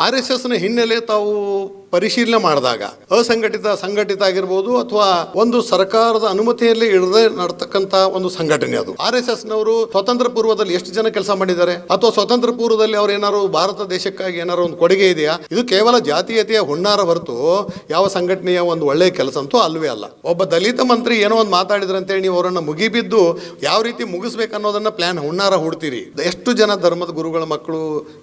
R S ಎಸ್ನ ಹಿನ್ನೆಲೆ ತಾವು ಪರಿಶೀಲನೆ ಮಾಡಿದಾಗ, ಅಸಂಘಟಿತ ಸಂಘಟಿತ ಆಗಿರ್ಬೋದು ಅಥವಾ ಒಂದು ಸರ್ಕಾರದ ಅನುಮತಿಯಲ್ಲಿ ಇಡದೆ ನಡತಕ್ಕಂತ ಒಂದು ಸಂಘಟನೆ ಅದು. ಆರ್ ಎಸ್ ಎಸ್ ನವರು ಸ್ವತಂತ್ರ ಪೂರ್ವದಲ್ಲಿ ಎಷ್ಟು ಜನ ಕೆಲಸ ಮಾಡಿದ್ದಾರೆ? ಅಥವಾ ಸ್ವತಂತ್ರ ಪೂರ್ವದಲ್ಲಿ ಅವ್ರು ಏನಾರು ಭಾರತ ದೇಶಕ್ಕಾಗಿ ಏನಾರು ಒಂದು ಕೊಡುಗೆ ಇದೆಯಾ? ಇದು ಕೇವಲ ಜಾತೀಯತೆಯ ಹುಣ್ಣಾರ ಹೊರತು ಯಾವ ಸಂಘಟನೆಯ ಒಂದು ಒಳ್ಳೆಯ ಕೆಲಸ ಅಂತೂ ಅಲ್ವೇ ಅಲ್ಲ. ಒಬ್ಬ ದಲಿತ ಮಂತ್ರಿ ಏನೋ ಒಂದು ಮಾತಾಡಿದ್ರೆ ಅಂತೇಳಿ ನೀವು ಅವರನ್ನು ಮುಗಿಬಿದ್ದು ಯಾವ ರೀತಿ ಮುಗಿಸ್ಬೇಕು ಅನ್ನೋದನ್ನ ಪ್ಲಾನ್ ಹುಣ್ಣಾರ ಹುಡ್ತೀರಿ? ಎಷ್ಟು ಜನ ಧರ್ಮದ ಗುರುಗಳ ಮಕ್ಕಳು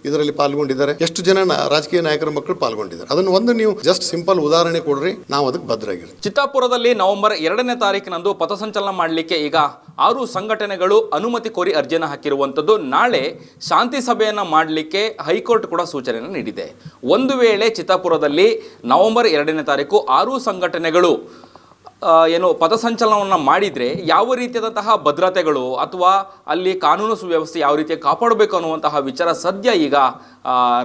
ಇದರಲ್ಲಿ ಪಾಲ್ಗೊಂಡಿದ್ದಾರೆ? ಎಷ್ಟು ಜನ ರಾಜಕೀಯ ನಾಯಕರ ಮಕ್ಕಳು ಪಾಲ್ಗೊಂಡಿದ್ದಾರೆ? ಅದನ್ನು ಒಂದು ನೀವು ಜಸ್ಟ್ ಸಿಂಪಲ್ ಉದಾಹರಣೆ ಕೊಡ್ರಿ, ನಾವು ಅದಕ್ಕೆ ಭದ್ರಾಗಿರಿ ಚಿತ್ತಾಪುರದಲ್ಲಿ ನವೆಂಬರ್ ಎರಡನೇ ತಾರೀಕಿನಂದು ಪಥಸಂಚಲನ ಮಾಡಲಿಕ್ಕೆ ಈಗ ಆರು ಸಂಘಟನೆಗಳು ಅನುಮತಿ ಕೋರಿ ಅರ್ಜಿಯನ್ನು ಹಾಕಿರುವಂಥದ್ದು ನಾಳೆ ಶಾಂತಿ ಸಭೆಯನ್ನು ಮಾಡಲಿಕ್ಕೆ ಹೈಕೋರ್ಟ್ ಕೂಡ ಸೂಚನೆಯನ್ನು ನೀಡಿದೆ. ಒಂದು ವೇಳೆ ಚಿತ್ತಾಪುರದಲ್ಲಿ ನವೆಂಬರ್ ಎರಡನೇ ತಾರೀಕು ಆರು ಸಂಘಟನೆಗಳು ಏನು ಪಥಸಂಚಲನವನ್ನು ಮಾಡಿದರೆ ಯಾವ ರೀತಿಯಾದಂತಹ ಭದ್ರತೆಗಳು ಅಥವಾ ಅಲ್ಲಿ ಕಾನೂನು ಸುವ್ಯವಸ್ಥೆ ಯಾವ ರೀತಿ ಕಾಪಾಡಬೇಕು ಅನ್ನುವಂತಹ ವಿಚಾರ ಸದ್ಯ ಈಗ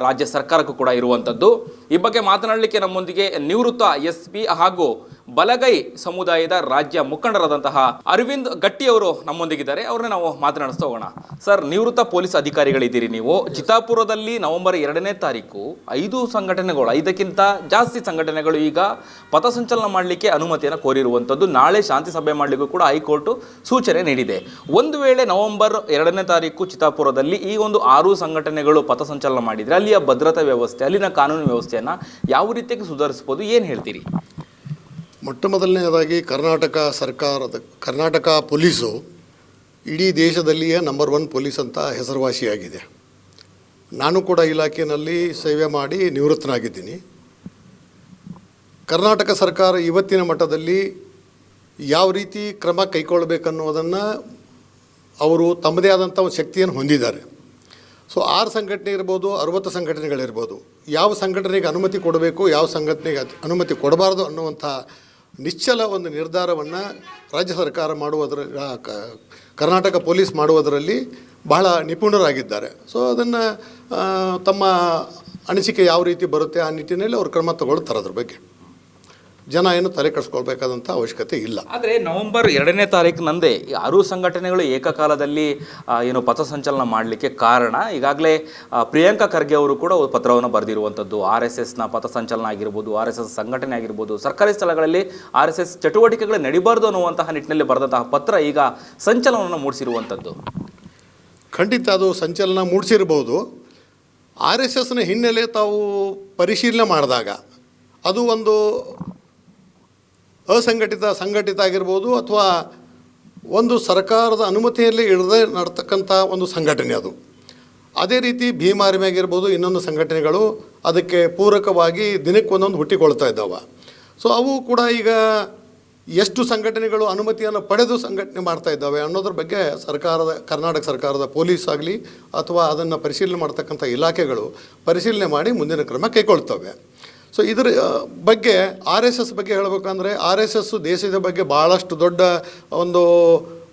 ರಾಜ್ಯ ಸರ್ಕಾರಕ್ಕೂ ಕೂಡ ಇರುವಂಥದ್ದು. ಈ ಬಗ್ಗೆ ಮಾತನಾಡಲಿಕ್ಕೆ ನಮ್ಮೊಂದಿಗೆ ನಿವೃತ್ತ ಎಸ್ ಪಿ ಹಾಗೂ ಬಲಗೈ ಸಮುದಾಯದ ರಾಜ್ಯ ಮುಖಂಡರಾದಂತಹ ಅರವಿಂದ್ ಗಟ್ಟಿ ಅವರು ನಮ್ಮೊಂದಿಗಿದ್ದಾರೆ. ಅವ್ರನ್ನ ನಾವು ಮಾತನಾಡಿಸ್ತಾ ಹೋಗೋಣ. ಸರ್, ನಿವೃತ್ತ ಪೊಲೀಸ್ ಅಧಿಕಾರಿಗಳಿದ್ದೀರಿ ನೀವು. ಚಿತ್ತಾಪುರದಲ್ಲಿ ನವೆಂಬರ್ ಎರಡನೇ ತಾರೀಕು ಐದು ಸಂಘಟನೆಗಳು, ಐದಕ್ಕಿಂತ ಜಾಸ್ತಿ ಸಂಘಟನೆಗಳು ಈಗ ಪಥಸಂಚಲನ ಮಾಡಲಿಕ್ಕೆ ಅನುಮತಿಯನ್ನು ಕೋರಿರುವಂಥದ್ದು. ನಾಳೆ ಶಾಂತಿ ಸಭೆ ಮಾಡಲಿಕ್ಕೂ ಕೂಡ ಹೈಕೋರ್ಟ್ ಸೂಚನೆ ನೀಡಿದೆ. ಒಂದು ವೇಳೆ ನವೆಂಬರ್ ಎರಡನೇ ತಾರೀಕು ಚಿತ್ತಾಪುರದಲ್ಲಿ ಈ ಒಂದು ಆರು ಸಂಘಟನೆಗಳು ಪಥಸಂಚಲನ ಮಾಡಿದರೆ ಅಲ್ಲಿಯ ಭದ್ರತಾ ವ್ಯವಸ್ಥೆ, ಅಲ್ಲಿನ ಕಾನೂನು ವ್ಯವಸ್ಥೆಯನ್ನು ಯಾವ ರೀತಿಯಾಗಿ ಸುಧಾರಿಸ್ಬೋದು? ಏನು ಹೇಳ್ತೀರಿ? ಮೊಟ್ಟ ಮೊದಲನೇದಾಗಿ ಕರ್ನಾಟಕ ಸರ್ಕಾರದ, ಕರ್ನಾಟಕ ಪೊಲೀಸು ಇಡೀ ದೇಶದಲ್ಲಿಯೇ ನಂಬರ್ ಒನ್ ಪೊಲೀಸ್ ಅಂತ ಹೆಸರುವಾಸಿಯಾಗಿದೆ. ನಾನು ಕೂಡ ಇಲಾಖೆಯಲ್ಲಿ ಸೇವೆ ಮಾಡಿ ನಿವೃತ್ತನಾಗಿದ್ದೀನಿ. ಕರ್ನಾಟಕ ಸರ್ಕಾರ ಇವತ್ತಿನ ಮಟ್ಟದಲ್ಲಿ ಯಾವ ರೀತಿ ಕ್ರಮ ಕೈಗೊಳ್ಳಬೇಕನ್ನುವುದನ್ನು ಅವರು ತಮ್ಮದೇ ಆದಂಥ ಒಂದು ಶಕ್ತಿಯನ್ನು ಹೊಂದಿದ್ದಾರೆ. ಸೊ ಆರು ಸಂಘಟನೆ ಇರ್ಬೋದು, ಅರುವತ್ತು ಸಂಘಟನೆಗಳಿರ್ಬೋದು, ಯಾವ ಸಂಘಟನೆಗೆ ಅನುಮತಿ ಕೊಡಬೇಕು, ಯಾವ ಸಂಘಟನೆಗೆ ಅನುಮತಿ ಕೊಡಬಾರ್ದು ಅನ್ನುವಂಥ ನಿಶ್ಚಲ ಒಂದು ನಿರ್ಧಾರವನ್ನು ರಾಜ್ಯ ಸರ್ಕಾರ ಮಾಡುವುದರ ಕರ್ನಾಟಕ ಪೊಲೀಸ್ ಮಾಡುವುದರಲ್ಲಿ ಬಹಳ ನಿಪುಣರಾಗಿದ್ದಾರೆ. ಸೊ ಅದನ್ನು ತಮ್ಮ ಅನಿಸಿಕೆ ಯಾವ ರೀತಿ ಬರುತ್ತೆ ಆ ನಿಟ್ಟಿನಲ್ಲಿ ಅವರು ಕ್ರಮ ತಗೊಳ್ತಾರೆ ಅದ್ರ ಬಗ್ಗೆ. ಜನ ಏನು ತಲೆ ಅವಶ್ಯಕತೆ ಇಲ್ಲ. ಆದರೆ ನವೆಂಬರ್ ಎರಡನೇ ತಾರೀಕಿನಂದೇ ಈ ಆರು ಸಂಘಟನೆಗಳು ಏಕಕಾಲದಲ್ಲಿ ಏನು ಏನು ಪಥಸಂಚಲನ ಮಾಡಲಿಕ್ಕೆ ಕಾರಣ. ಈಗಾಗಲೇ ಪ್ರಿಯಾಂಕಾ ಖರ್ಗೆ ಅವರು ಕೂಡ ಒಂದು ಪತ್ರವನ್ನು ಬರೆದಿರುವಂಥದ್ದು. ಆರ್ ಎಸ್ ಎಸ್ನ ಪಥಸಂಚಲನ ಆಗಿರ್ಬೋದು ಆರ್ ಎಸ್ ಎಸ್ ಸಂಘಟನೆ ಆಗಿರ್ಬೋದು ಸರ್ಕಾರಿ ಸ್ಥಳಗಳಲ್ಲಿ ಆರ್ ಎಸ್ ಎಸ್ ಚಟುವಟಿಕೆಗಳು ನಡಿಬಾರ್ದು ಅನ್ನುವಂತಹ ನಿಟ್ಟಿನಲ್ಲಿ ಬರೆದಂತಹ ಪತ್ರ ಈಗ ಸಂಚಲನವನ್ನು ಮೂಡಿಸಿರುವಂಥದ್ದು. ಖಂಡಿತ ಅದು ಸಂಚಲನ ಮೂಡಿಸಿರ್ಬೋದು. ಆರ್ ಎಸ್ ಎಸ್ನ ಹಿನ್ನೆಲೆ ತಾವು ಪರಿಶೀಲನೆ ಮಾಡಿದಾಗ ಅದು ಒಂದು ಅಸಂಘಟಿತ ಸಂಘಟಿತ ಆಗಿರ್ಬೋದು ಅಥವಾ ಒಂದು ಸರ್ಕಾರದ ಅನುಮತಿಯಲ್ಲಿ ಇಳದೆ ನಡ್ತಕ್ಕಂಥ ಒಂದು ಸಂಘಟನೆ ಅದು. ಅದೇ ರೀತಿ ಭೀಮಾರ್ಮಿ ಆಗಿರ್ಬೋದು ಇನ್ನೊಂದು ಸಂಘಟನೆಗಳು ಅದಕ್ಕೆ ಪೂರಕವಾಗಿ ದಿನಕ್ಕೆ ಒಂದೊಂದು ಹುಟ್ಟಿಕೊಳ್ತಾ ಇದ್ದಾವೆ. ಸೊ ಅವು ಕೂಡ ಈಗ ಎಷ್ಟು ಸಂಘಟನೆಗಳು ಅನುಮತಿಯನ್ನು ಪಡೆದು ಸಂಘಟನೆ ಮಾಡ್ತಾ ಇದ್ದಾವೆ ಅನ್ನೋದ್ರ ಬಗ್ಗೆ ಸರ್ಕಾರದ, ಕರ್ನಾಟಕ ಸರ್ಕಾರದ ಪೊಲೀಸ್ ಆಗಲಿ ಅಥವಾ ಅದನ್ನು ಪರಿಶೀಲನೆ ಮಾಡ್ತಕ್ಕಂಥ ಇಲಾಖೆಗಳು ಪರಿಶೀಲನೆ ಮಾಡಿ ಮುಂದಿನ ಕ್ರಮ ಕೈಗೊಳ್ತವೆ. ಸೊ ಇದರ ಬಗ್ಗೆ ಆರ್ ಎಸ್ ಎಸ್ ಬಗ್ಗೆ ಹೇಳಬೇಕಂದ್ರೆ ಆರ್ ಎಸ್ ಎಸ್ ದೇಶದ ಬಗ್ಗೆ ಭಾಳಷ್ಟು ದೊಡ್ಡ ಒಂದು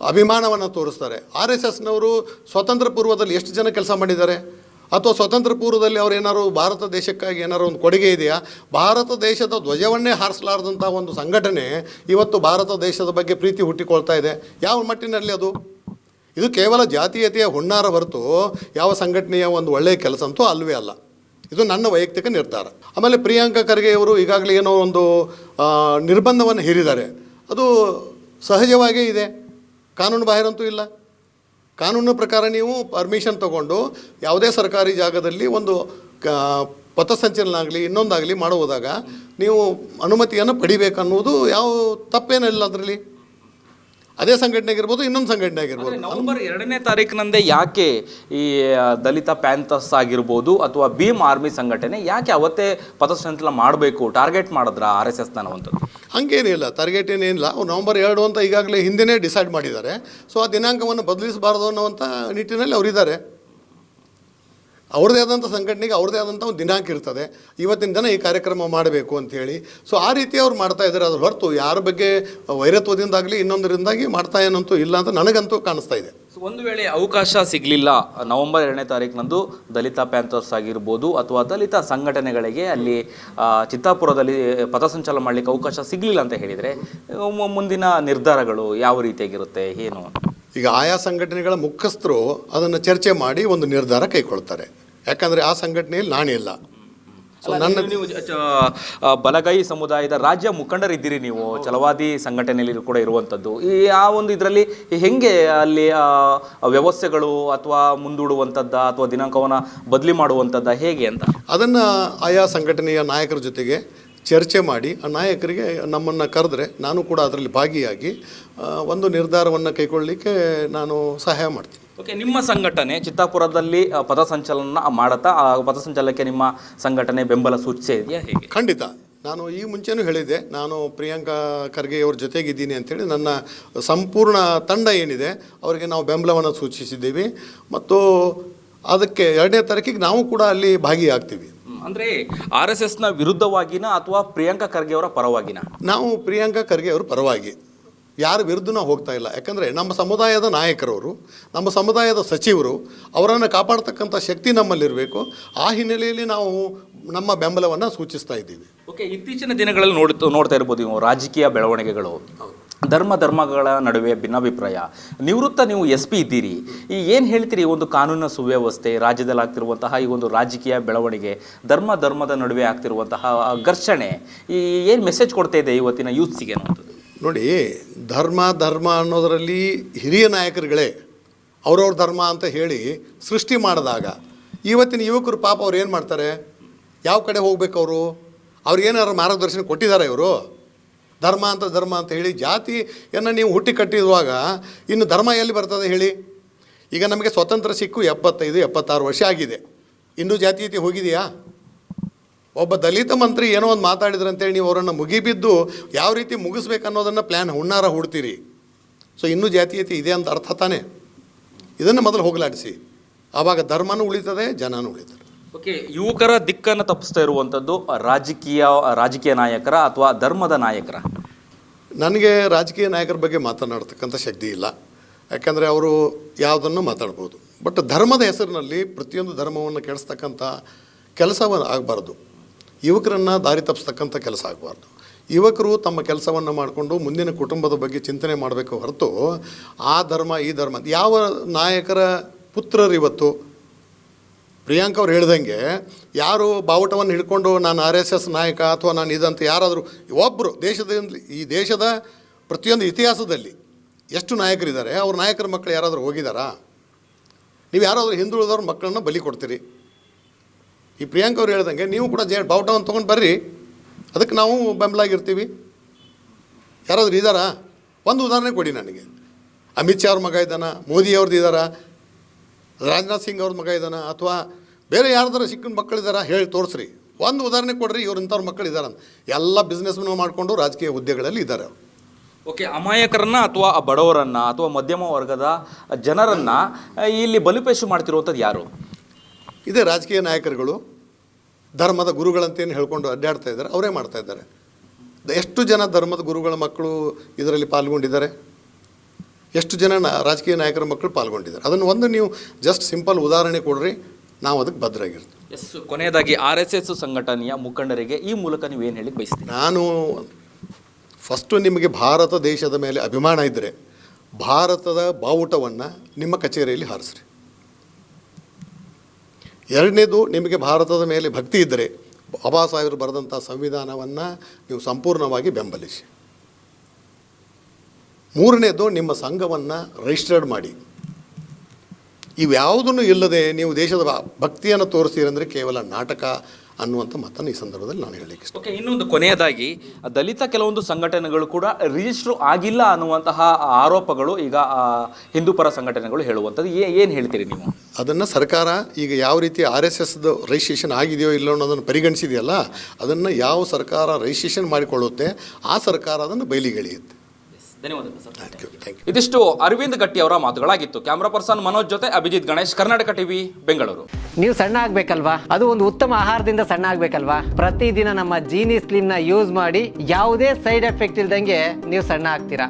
ಅಭಿಮಾನವನ್ನು ತೋರಿಸ್ತಾರೆ. ಆರ್ ಎಸ್ ಎಸ್ನವರು ಸ್ವತಂತ್ರ ಪೂರ್ವದಲ್ಲಿ ಎಷ್ಟು ಜನ ಕೆಲಸ ಮಾಡಿದ್ದಾರೆ? ಅಥವಾ ಸ್ವತಂತ್ರ ಪೂರ್ವದಲ್ಲಿ ಅವರು ಏನಾದ್ರು ಭಾರತ ದೇಶಕ್ಕಾಗಿ ಏನಾದ್ರು ಒಂದು ಕೊಡುಗೆ ಇದೆಯಾ? ಭಾರತ ದೇಶದ ಧ್ವಜವನ್ನೇ ಹಾರಿಸಲಾರ್ದಂಥ ಒಂದು ಸಂಘಟನೆ ಇವತ್ತು ಭಾರತ ದೇಶದ ಬಗ್ಗೆ ಪ್ರೀತಿ ಹುಟ್ಟಿಕೊಳ್ತಾ ಇದೆ. ಯಾವ ಮಟ್ಟಿನಲ್ಲಿ ಅದು? ಇದು ಕೇವಲ ಜಾತೀಯತೆಯ ಹುಣ್ಣಾರ ಹೊರತು ಯಾವ ಸಂಘಟನೆಯ ಒಂದು ಒಳ್ಳೆಯ ಕೆಲಸ ಅಂತೂ ಅಲ್ಲವೇ ಅಲ್ಲ. ಇದು ನನ್ನ ವೈಯಕ್ತಿಕ ನಿರ್ಧಾರ. ಆಮೇಲೆ ಪ್ರಿಯಾಂಕಾ ಖರ್ಗೆ ಅವರು ಈಗಾಗಲೇ ಏನೋ ಒಂದು ನಿರ್ಬಂಧವನ್ನು ಹೇರಿದ್ದಾರೆ. ಅದು ಸಹಜವಾಗೇ ಇದೆ. ಕಾನೂನು ಬಾಹಿರಂತೂ ಇಲ್ಲ. ಕಾನೂನು ಪ್ರಕಾರ ನೀವು ಪರ್ಮಿಷನ್ ತಗೊಂಡು ಯಾವುದೇ ಸರ್ಕಾರಿ ಜಾಗದಲ್ಲಿ ಒಂದು ಕ ಪಥಸಂಚಲನ ಆಗಲಿ ಇನ್ನೊಂದಾಗಲಿ ಮಾಡುವುದಾಗ ನೀವು ಅನುಮತಿಯನ್ನು ಪಡಿಬೇಕನ್ನುವುದು ಯಾವ ತಪ್ಪೇನಿಲ್ಲ ಅದರಲ್ಲಿ. ಅದೇ ಸಂಘಟನೆ ಆಗಿರ್ಬೋದು ಇನ್ನೊಂದು ಸಂಘಟನೆ ಆಗಿರ್ಬೋದು. ನವೆಂಬರ್ ಎರಡನೇ ತಾರೀಕಿನಂದೇ ಯಾಕೆ ಈ ದಲಿತ ಪ್ಯಾಂಥಸ್ ಆಗಿರ್ಬೋದು ಅಥವಾ ಭೀಮ್ ಆರ್ಮಿ ಸಂಘಟನೆ ಯಾಕೆ ಅವತ್ತೇ ಪಥಸಂಚಲನ ಮಾಡಬೇಕು ಟಾರ್ಗೆಟ್ ಮಾಡಿದ್ರ ಆರ್ ಎಸ್ ಎಸ್ ಅನ್ನುವಂಥದ್ದು ಹಂಗೇನಿಲ್ಲ ಟಾರ್ಗೆಟ್ ಏನಿಲ್ಲ. ಅವ್ರು ನವಂಬರ್ ಎರಡು ಅಂತ ಈಗಾಗಲೇ ಹಿಂದೆನೇ ಡಿಸೈಡ್ ಮಾಡಿದ್ದಾರೆ. ಸೊ ಆ ದಿನಾಂಕವನ್ನು ಬದಲಿಸಬಾರ್ದು ಅನ್ನುವಂಥ ನಿಟ್ಟಿನಲ್ಲಿ ಅವರಿದ್ದಾರೆ. ಅವ್ರದ್ದೇ ಆದಂಥ ಸಂಘಟನೆಗೆ ಅವ್ರದೇ ಆದಂಥ ಒಂದು ದಿನಾಂಕ ಇರ್ತದೆ. ಇವತ್ತಿನ ದಿನ ಈ ಕಾರ್ಯಕ್ರಮ ಮಾಡಬೇಕು ಅಂತೇಳಿ ಸೊ ಆ ರೀತಿ ಅವ್ರು ಮಾಡ್ತಾ ಇದ್ದಾರೆ. ಅದ್ರ ಹೊರತು ಯಾರ ಬಗ್ಗೆ ವೈರತ್ವದಿಂದಾಗಲಿ ಇನ್ನೊಂದರಿಂದಾಗಿ ಮಾಡ್ತಾ ಏನಂತೂ ಇಲ್ಲ ಅಂತ ನನಗಂತೂ ಕಾಣಿಸ್ತಾ ಇದೆ. ಒಂದು ವೇಳೆ ಅವಕಾಶ ಸಿಗಲಿಲ್ಲ, ನವೆಂಬರ್ ಎರಡನೇ ತಾರೀಕಿನಂದು ದಲಿತ ಪ್ಯಾಂಥರ್ಸ್ ಆಗಿರ್ಬೋದು ಅಥವಾ ದಲಿತ ಸಂಘಟನೆಗಳಿಗೆ ಅಲ್ಲಿ ಚಿತ್ತಾಪುರದಲ್ಲಿ ಪಥಸಂಚಲನ ಮಾಡಲಿಕ್ಕೆ ಅವಕಾಶ ಸಿಗಲಿಲ್ಲ ಅಂತ ಹೇಳಿದರೆ ಮುಂದಿನ ನಿರ್ಧಾರಗಳು ಯಾವ ರೀತಿಯಾಗಿರುತ್ತೆ, ಏನು? ಈಗ ಆಯಾ ಸಂಘಟನೆಗಳ ಮುಖ್ಯಸ್ಥರು ಅದನ್ನು ಚರ್ಚೆ ಮಾಡಿ ಒಂದು ನಿರ್ಧಾರ ಕೈಗೊಳ್ತಾರೆ. ಯಾಕಂದರೆ ಆ ಸಂಘಟನೆಯಲ್ಲಿ ನಾನಿಲ್ಲ ಸೊ ನನ್ನ ನೀವು ಬಲಗೈ ಸಮುದಾಯದ ರಾಜ್ಯ ಮುಖಂಡರಿದ್ದೀರಿ ನೀವು ಛಲವಾದಿ ಸಂಘಟನೆಯಲ್ಲಿ ಕೂಡ ಇರುವಂಥದ್ದು. ಈ ಆ ಒಂದು ಇದರಲ್ಲಿ ಹೆಂಗೆ ಅಲ್ಲಿ ವ್ಯವಸ್ಥೆಗಳು ಅಥವಾ ಮುಂದೂಡುವಂಥದ್ದ ಅಥವಾ ದಿನಾಂಕವನ್ನು ಬದಲಿ ಮಾಡುವಂಥದ್ದ ಹೇಗೆ ಅಂತ? ಅದನ್ನು ಆಯಾ ಸಂಘಟನೆಯ ನಾಯಕರ ಜೊತೆಗೆ ಚರ್ಚೆ ಮಾಡಿ ಆ ನಾಯಕರಿಗೆ ನಮ್ಮನ್ನು ಕರೆದ್ರೆ ನಾನು ಕೂಡ ಅದರಲ್ಲಿ ಭಾಗಿಯಾಗಿ ಒಂದು ನಿರ್ಧಾರವನ್ನು ಕೈಗೊಳ್ಳಲಿಕ್ಕೆ ನಾನು ಸಹಾಯ ಮಾಡ್ತೀನಿ. ಓಕೆ ನಿಮ್ಮ ಸಂಘಟನೆ ಚಿತ್ತಾಪುರದಲ್ಲಿ ಆ, ಪಥಸಂಚಲನ ಮಾಡುತ್ತಾ ಆ ಪಥಸಂಚಲನಕ್ಕೆ ನಿಮ್ಮ ಸಂಘಟನೆ ಬೆಂಬಲ ಸೂಚಿಸೇ ಇದೆಯಾ ಹೇಗೆ? ಖಂಡಿತ. ನಾನು ಈ ಮುಂಚೆನೂ ಹೇಳಿದ್ದೆ ನಾನು ಪ್ರಿಯಾಂಕಾ ಖರ್ಗೆ ಅವ್ರ ಜೊತೆಗಿದ್ದೀನಿ ಅಂಥೇಳಿ ನನ್ನ ಸಂಪೂರ್ಣ ತಂಡ ಏನಿದೆ ಅವರಿಗೆ ನಾವು ಬೆಂಬಲವನ್ನು ಸೂಚಿಸಿದ್ದೀವಿ. ಮತ್ತು ಅದಕ್ಕೆ ಎರಡನೇ ತಾರೀಕಿಗೆ ನಾವು ಕೂಡ ಅಲ್ಲಿ ಭಾಗಿಯಾಗ್ತೀವಿ. ಅಂದ್ರೆ ಆರ್ ಎಸ್ ಎಸ್ನ ವಿರುದ್ಧವಾಗಿನ ಅಥವಾ ಪ್ರಿಯಾಂಕಾ ಖರ್ಗೆ ಅವರ ಪರವಾಗಿನ? ನಾವು ಪ್ರಿಯಾಂಕಾ ಖರ್ಗೆ ಅವರ ಪರವಾಗಿ. ಯಾರ ವಿರುದ್ಧ ನಾವು ಹೋಗ್ತಾ ಇಲ್ಲ. ಯಾಕಂದರೆ ನಮ್ಮ ಸಮುದಾಯದ ನಾಯಕರವರು ನಮ್ಮ ಸಮುದಾಯದ ಸಚಿವರು ಅವರನ್ನು ಕಾಪಾಡ್ತಕ್ಕಂಥ ಶಕ್ತಿ ನಮ್ಮಲ್ಲಿರಬೇಕು. ಆ ಹಿನ್ನೆಲೆಯಲ್ಲಿ ನಾವು ನಮ್ಮ ಬೆಂಬಲವನ್ನು ಸೂಚಿಸ್ತಾ ಇದ್ದೀವಿ. ಓಕೆ ಇತ್ತೀಚಿನ ದಿನಗಳಲ್ಲಿ ನೋಡ್ತಾ ನೋಡ್ತಾ ಇರ್ಬೋದು ನೀವು ರಾಜಕೀಯ ಬೆಳವಣಿಗೆಗಳು. ಧರ್ಮ ಧರ್ಮಗಳ ನಡುವೆ ಭಿನ್ನಾಭಿಪ್ರಾಯ. ನಿವೃತ್ತ ನೀವು ಎಸ್ ಪಿ ಇದ್ದೀರಿ. ಈ ಏನು ಹೇಳ್ತೀರಿ ಒಂದು ಕಾನೂನಿನ ಸುವ್ಯವಸ್ಥೆ, ರಾಜ್ಯದಲ್ಲಿ ಆಗ್ತಿರುವಂತಹ ಈ ಒಂದು ರಾಜಕೀಯ ಬೆಳವಣಿಗೆ, ಧರ್ಮ ಧರ್ಮದ ನಡುವೆ ಆಗ್ತಿರುವಂತಹ ಘರ್ಷಣೆ, ಈ ಏನು ಮೆಸೇಜ್ ಕೊಡ್ತಾ ಇದೆ ಇವತ್ತಿನ ಯೂತ್ಸಿಗೆ ಅನ್ನೋದು? ನೋಡಿ, ಧರ್ಮ ಧರ್ಮ ಅನ್ನೋದರಲ್ಲಿ ಹಿರಿಯ ನಾಯಕರುಗಳೇ ಅವ್ರವ್ರ ಧರ್ಮ ಅಂತ ಹೇಳಿ ಸೃಷ್ಟಿ ಮಾಡಿದಾಗ ಇವತ್ತಿನ ಯುವಕರು ಪಾಪ ಅವ್ರು ಏನು ಮಾಡ್ತಾರೆ? ಯಾವ ಕಡೆ ಹೋಗ್ಬೇಕು ಅವರು? ಅವ್ರಿಗೇನಾದ್ರು ಮಾರ್ಗದರ್ಶನ ಕೊಟ್ಟಿದ್ದಾರೆ ಇವರು? ಧರ್ಮ ಅಂತ ಧರ್ಮ ಅಂತ ಹೇಳಿ ಜಾತಿಯನ್ನು ನೀವು ಹುಟ್ಟಿ ಕಟ್ಟಿರುವಾಗ ಇನ್ನು ಧರ್ಮ ಎಲ್ಲಿ ಬರ್ತದೆ ಹೇಳಿ? ಈಗ ನಮಗೆ ಸ್ವತಂತ್ರ ಸಿಕ್ಕು ಎಪ್ಪತ್ತೈದು, ಎಪ್ಪತ್ತಾರು ವರ್ಷ ಆಗಿದೆ. ಇನ್ನೂ ಜಾತೀಯತೆ ಹೋಗಿದೆಯಾ? ಒಬ್ಬ ದಲಿತ ಮಂತ್ರಿ ಏನೋ ಒಂದು ಮಾತಾಡಿದ್ರು ಅಂತೇಳಿ ನೀವು ಅವರನ್ನು ಮುಗಿಬಿದ್ದು ಯಾವ ರೀತಿ ಮುಗಿಸ್ಬೇಕು ಅನ್ನೋದನ್ನು ಪ್ಲ್ಯಾನ್ ಹುಣ್ಣಾರ ಹುಡ್ತೀರಿ. ಸೊ ಇನ್ನೂ ಜಾತೀಯತೆ ಇದೆ ಅಂತ ಅರ್ಥ ತಾನೇ? ಇದನ್ನು ಮೊದಲು ಹೋಗಲಾಡಿಸಿ. ಆವಾಗ ಧರ್ಮನೂ ಉಳಿತದೆ, ಜನನೂ ಉಳಿತದೆ. ಓಕೆ ಯುವಕರ ದಿಕ್ಕನ್ನು ತಪ್ಪಿಸ್ತಾ ಇರುವಂಥದ್ದು ರಾಜಕೀಯ ರಾಜಕೀಯ ನಾಯಕರ ಅಥವಾ ಧರ್ಮದ ನಾಯಕರ? ನನಗೆ ರಾಜಕೀಯ ನಾಯಕರ ಬಗ್ಗೆ ಮಾತನಾಡ್ತಕ್ಕಂಥ ಶಕ್ತಿ ಇಲ್ಲ. ಯಾಕಂದರೆ ಅವರು ಯಾವುದನ್ನು ಮಾತಾಡ್ಬೋದು. ಬಟ್ ಧರ್ಮದ ಹೆಸರಿನಲ್ಲಿ ಪ್ರತಿಯೊಂದು ಧರ್ಮವನ್ನು ಕೆಡಿಸ್ತಕ್ಕಂಥ ಕೆಲಸ ಆಗಬಾರ್ದು. ಯುವಕರನ್ನು ದಾರಿ ತಪ್ಪಿಸ್ತಕ್ಕಂಥ ಕೆಲಸ ಆಗಬಾರ್ದು. ಯುವಕರು ತಮ್ಮ ಕೆಲಸವನ್ನು ಮಾಡಿಕೊಂಡು ಮುಂದಿನ ಕುಟುಂಬದ ಬಗ್ಗೆ ಚಿಂತನೆ ಮಾಡಬೇಕು ಹೊರತು ಆ ಧರ್ಮ, ಈ ಧರ್ಮ, ಯಾವ ನಾಯಕರ ಪುತ್ರರು ಇವತ್ತು ಪ್ರಿಯಾಂಕ ಅವ್ರು ಹೇಳ್ದಂಗೆ, ಯಾರು ಬಾವುಟವನ್ನು ಹಿಡ್ಕೊಂಡು ನಾನು ಆರ್ ಎಸ್ ಎಸ್ ನಾಯಕ ಅಥವಾ ನಾನು ಇದಂತ ಯಾರಾದರೂ ಒಬ್ಬರು ದೇಶದ ಈ ದೇಶದ ಪ್ರತಿಯೊಂದು ಇತಿಹಾಸದಲ್ಲಿ ಎಷ್ಟು ನಾಯಕರಿದ್ದಾರೆ, ಅವ್ರ ನಾಯಕರ ಮಕ್ಕಳು ಯಾರಾದರೂ ಹೋಗಿದ್ದಾರಾ ನೀವು ಯಾರಾದರೂ ಹಿಂದುಳಿದವ್ರ ಮಕ್ಕಳನ್ನ ಬಲಿ ಕೊಡ್ತೀರಿ. ಈ ಪ್ರಿಯಾಂಕ ಅವ್ರು ಹೇಳ್ದಂಗೆ, ನೀವು ಕೂಡ ಜೇ, ಬಾವುಟವನ್ನು ತೊಗೊಂಡು ಬರ್ರಿ. ಅದಕ್ಕೆ ನಾವು ಬೆಂಬಲಾಗಿರ್ತೀವಿ. ಯಾರಾದರೂ ಇದ್ದಾರಾ ಒಂದು ಉದಾಹರಣೆ ಕೊಡಿ ನನಗೆ. ಅಮಿತ್ ಶಾ ಅವ್ರ ಮಗ ಇದ್ದಾನ? ಮೋದಿ ಅವ್ರದ್ದು ಇದ್ದಾರಾ ರಾಜನಾಥ್ ಸಿಂಗ್ ಅವ್ರ ಮಗ ಇದ್ದಾನ? ಅಥವಾ ಬೇರೆ ಯಾರ್ದಾರ ಸಿಕ್ಕಿನ ಮಕ್ಕಳಿದಾರ? ಹೇಳಿ ತೋರಿಸ್ರಿ. ಒಂದು ಉದಾಹರಣೆ ಕೊಡ್ರಿ ಇವ್ರು ಇಂಥವ್ರ ಮಕ್ಕಳು ಎಲ್ಲ ಬಿಸ್ನೆಸ್ಮನ್ ಮಾಡಿಕೊಂಡು ರಾಜಕೀಯ ಹುದ್ದೆಗಳಲ್ಲಿ ಇದ್ದಾರೆ ಅವರು. ಓಕೆ ಅಮಾಯಕರನ್ನ ಅಥವಾ ಬಡವರನ್ನ ಅಥವಾ ಮಧ್ಯಮ ವರ್ಗದ ಜನರನ್ನ ಇಲ್ಲಿ ಬಲಿಪೇಶು ಮಾಡ್ತಿರುವಂಥದ್ದು ಯಾರು? ಇದೇ ರಾಜಕೀಯ ನಾಯಕರುಗಳು ಧರ್ಮದ ಗುರುಗಳಂತೇನು ಹೇಳ್ಕೊಂಡು ಅಡ್ಡಾಡ್ತಾ ಇದ್ದಾರೆ ಅವರೇ ಮಾಡ್ತಾ ಇದ್ದಾರೆ. ಎಷ್ಟು ಜನ ಧರ್ಮದ ಗುರುಗಳ ಮಕ್ಕಳು ಇದರಲ್ಲಿ ಪಾಲ್ಗೊಂಡಿದ್ದಾರೆ? ಎಷ್ಟು ಜನ ರಾಜಕೀಯ ನಾಯಕರ ಮಕ್ಕಳು ಪಾಲ್ಗೊಂಡಿದ್ದಾರೆ? ಅದನ್ನು ಒಂದು ನೀವು ಜಸ್ಟ್ ಸಿಂಪಲ್ ಉದಾಹರಣೆ ಕೊಡ್ರಿ. ನಾವು ಅದಕ್ಕೆ ಭದ್ರಾಗಿರ್ತೀವಿ. ಎಸ್ ಕೊನೆಯದಾಗಿ ಆರ್ ಎಸ್ ಎಸ್ ಸಂಘಟನೆಯ ಮುಖಂಡರಿಗೆ ಈ ಮೂಲಕ ನೀವು ಏನು ಹೇಳಿ ಬಯಸ್ತೀರಿ? ನಾನು ಫಸ್ಟು ನಿಮಗೆ ಭಾರತ ದೇಶದ ಮೇಲೆ ಅಭಿಮಾನ ಇದ್ದರೆ ಭಾರತದ ಬಾವುಟವನ್ನು ನಿಮ್ಮ ಕಚೇರಿಯಲ್ಲಿ ಹಾರಿಸ್ರಿ. ಎರಡನೇದು ನಿಮಗೆ ಭಾರತದ ಮೇಲೆ ಭಕ್ತಿ ಇದ್ದರೆ ಬಾಬಾ ಸಾಹೇಬರು ಬರೆದಂಥ ಸಂವಿಧಾನವನ್ನು ನೀವು ಸಂಪೂರ್ಣವಾಗಿ ಬೆಂಬಲಿಸಿ. ಮೂರನೇದು ನಿಮ್ಮ ಸಂಘವನ್ನು ರಿಜಿಸ್ಟರ್ಡ್ ಮಾಡಿ. ಇವ್ಯಾವುದನ್ನು ಇಲ್ಲದೆ ನೀವು ದೇಶದ ಭಕ್ತಿಯನ್ನು ತೋರಿಸ್ತೀರಂದರೆ ಕೇವಲ ನಾಟಕ ಅನ್ನುವಂಥ ಮತ್ತನ್ನು ಈ ಸಂದರ್ಭದಲ್ಲಿ ನಾನು ಹೇಳಲಿಕ್ಕೆ ಇಷ್ಟ ಓಕೆ ಇನ್ನೊಂದು ಕೊನೆಯದಾಗಿ ದಲಿತ ಕೆಲವೊಂದು ಸಂಘಟನೆಗಳು ಕೂಡ ರಿಜಿಸ್ಟರ್ ಆಗಿಲ್ಲ ಅನ್ನುವಂತಹ ಆರೋಪಗಳು ಈಗ ಹಿಂದೂಪರ ಹಿಂದೂ ಪರ ಸಂಘಟನೆಗಳು ಹೇಳುವಂಥದ್ದು. ಏನು ಹೇಳ್ತೀರಿ ನೀವು? ಅದನ್ನು ಸರ್ಕಾರ ಈಗ ಯಾವ ರೀತಿ ಆರ್ ಎಸ್ ಎಸ್ದು ರಿಜಿಸ್ಟ್ರೇಷನ್ ಆಗಿದೆಯೋ ಇಲ್ಲೋ ಅನ್ನೋದನ್ನು ಪರಿಗಣಿಸಿದೆಯಲ್ಲ ಅದನ್ನು ಯಾವ ಸರ್ಕಾರ ರಿಜಿಸ್ಟ್ರೇಷನ್ ಮಾಡಿಕೊಳ್ಳುತ್ತೆ ಆ ಸರ್ಕಾರ ಅದನ್ನು ಬಯಲಿಗೆಳೆಯುತ್ತೆ ಧನ್ಯವಾದಗಳು ಸರ್. ಇದಿಷ್ಟು ಅರವಿಂದ್ ಗಟ್ಟಿ ಅವರ ಮಾತುಗಳಾಗಿತ್ತು. ಕ್ಯಾಮ್ರಾ ಪರ್ಸನ್ ಮನೋಜ್ ಜೊತೆ ಅಭಿಜಿತ್ ಗಣೇಶ್ ಕರ್ನಾಟಕ ಟಿವಿ ಬೆಂಗಳೂರು. ನೀವು ಸಣ್ಣ ಆಗ್ಬೇಕಲ್ವಾ? ಅದು ಒಂದು ಉತ್ತಮ ಆಹಾರದಿಂದ ಸಣ್ಣ ಆಗ್ಬೇಕಲ್ವಾ? ಪ್ರತಿದಿನ ನಮ್ಮ ಜೀನಿ ಸ್ಲಿಮ್ನ ಯೂಸ್ ಮಾಡಿ ಯಾವುದೇ ಸೈಡ್ ಎಫೆಕ್ಟ್ ಇಲ್ದಂಗೆ ನೀವು ಸಣ್ಣ ಆಗ್ತೀರಾ?